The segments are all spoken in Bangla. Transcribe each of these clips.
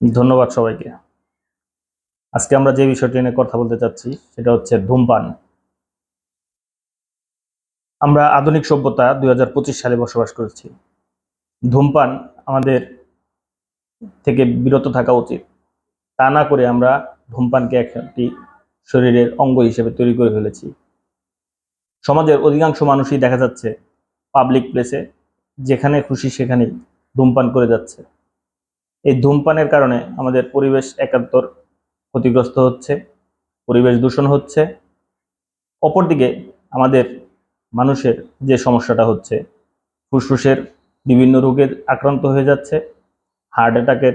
ধন্যবাদ সবাইকে। আজকে আমরা যে বিষয়টি নিয়ে কথা বলতে চাচ্ছি, সেটা হচ্ছে ধূমপান। আমরা আধুনিক সভ্যতা দু হাজার পঁচিশ সালে বসবাস করছি। ধূমপান আমাদের থেকে বিরত থাকা উচিত। তা না করে আমরা ধূমপানকে একটি শরীরের অঙ্গ হিসেবে তৈরি করে ফেলেছি। সমাজের অধিকাংশ মানুষই দেখা যাচ্ছে পাবলিক প্লেসে যেখানে খুশি সেখানেই ধূমপান করে যাচ্ছে। এই ধূমপানের কারণে আমাদের পরিবেশ একাত্তর ক্ষতিগ্রস্ত হচ্ছে, পরিবেশ দূষণ হচ্ছে। অপরদিকে আমাদের মানুষের যে সমস্যাটা হচ্ছে, ফুসফুসের বিভিন্ন রোগের আক্রান্ত হয়ে যাচ্ছে, হার্ট অ্যাটাকের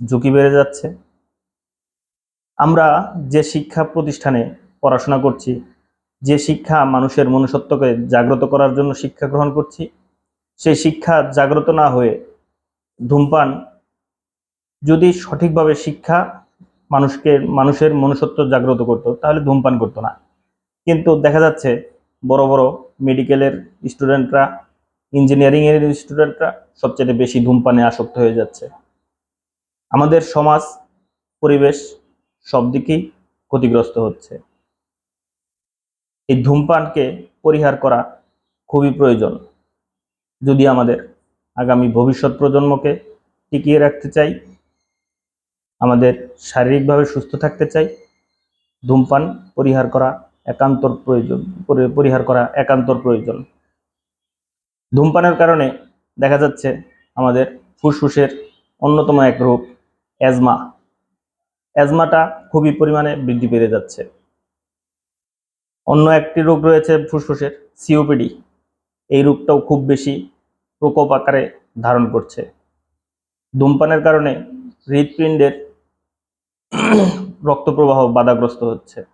ঝুঁকি বেড়ে যাচ্ছে। আমরা যে শিক্ষা প্রতিষ্ঠানে পড়াশোনা করছি, যে শিক্ষা মানুষের মনুষ্যত্বকে জাগ্রত করার জন্য শিক্ষা গ্রহণ করছি, সেই শিক্ষা জাগ্রত না হয়ে ধূমপান যদি সঠিকভাবে শিক্ষা মানুষকে, মানুষের মনুষ্যত্ব জাগ্রত করতো, তাহলে ধূমপান করতো না। কিন্তু দেখা যাচ্ছে বড় বড় মেডিকেলের স্টুডেন্টরা, ইঞ্জিনিয়ারিং এর স্টুডেন্টরা সবচেয়ে বেশি ধূমপানে আসক্ত হয়ে যাচ্ছে। আমাদের সমাজ, পরিবেশ সব দিকেই ক্ষতিগ্রস্ত হচ্ছে। এই ধূমপানকে পরিহার করা খুবই প্রয়োজন। যদি আমাদের আগামী ভবিষ্যৎ প্রজন্মকে টিকিয়ে রাখতে চাই আমাদের শারীরিকভাবে সুস্থ থাকতে চাই, ধূমপান পরিহার করা একান্তর প্রয়োজন পরিহার করা একান্তর প্রয়োজন। ধূমপানের কারণে দেখা যাচ্ছে আমাদের ফুসফুসের অন্যতম এক রোগ, অ্যাজমা। অ্যাজমাটা খুবই পরিমাণে বৃদ্ধি পেয়ে যাচ্ছে। অন্য একটি রোগ রয়েছে ফুসফুসের, সিওপিডি। এই রোগটাও খুব বেশি প্রকোপ আকারে ধারণ করছে। ধূমপানের কারণে হৃৎপিণ্ডের রক্ত প্রবাহ বাধাগ্রস্ত হচ্ছে।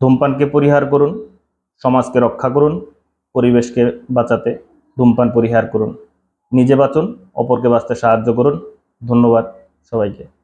ধূমপানকে পরিহার করুন, সমাজকে রক্ষা করুন, পরিবেশকে বাঁচাতে ধূমপান পরিহার করুন। নিজে বাঁচুন, অপরকে বাঁচতে সাহায্য করুন। ধন্যবাদ সবাইকে।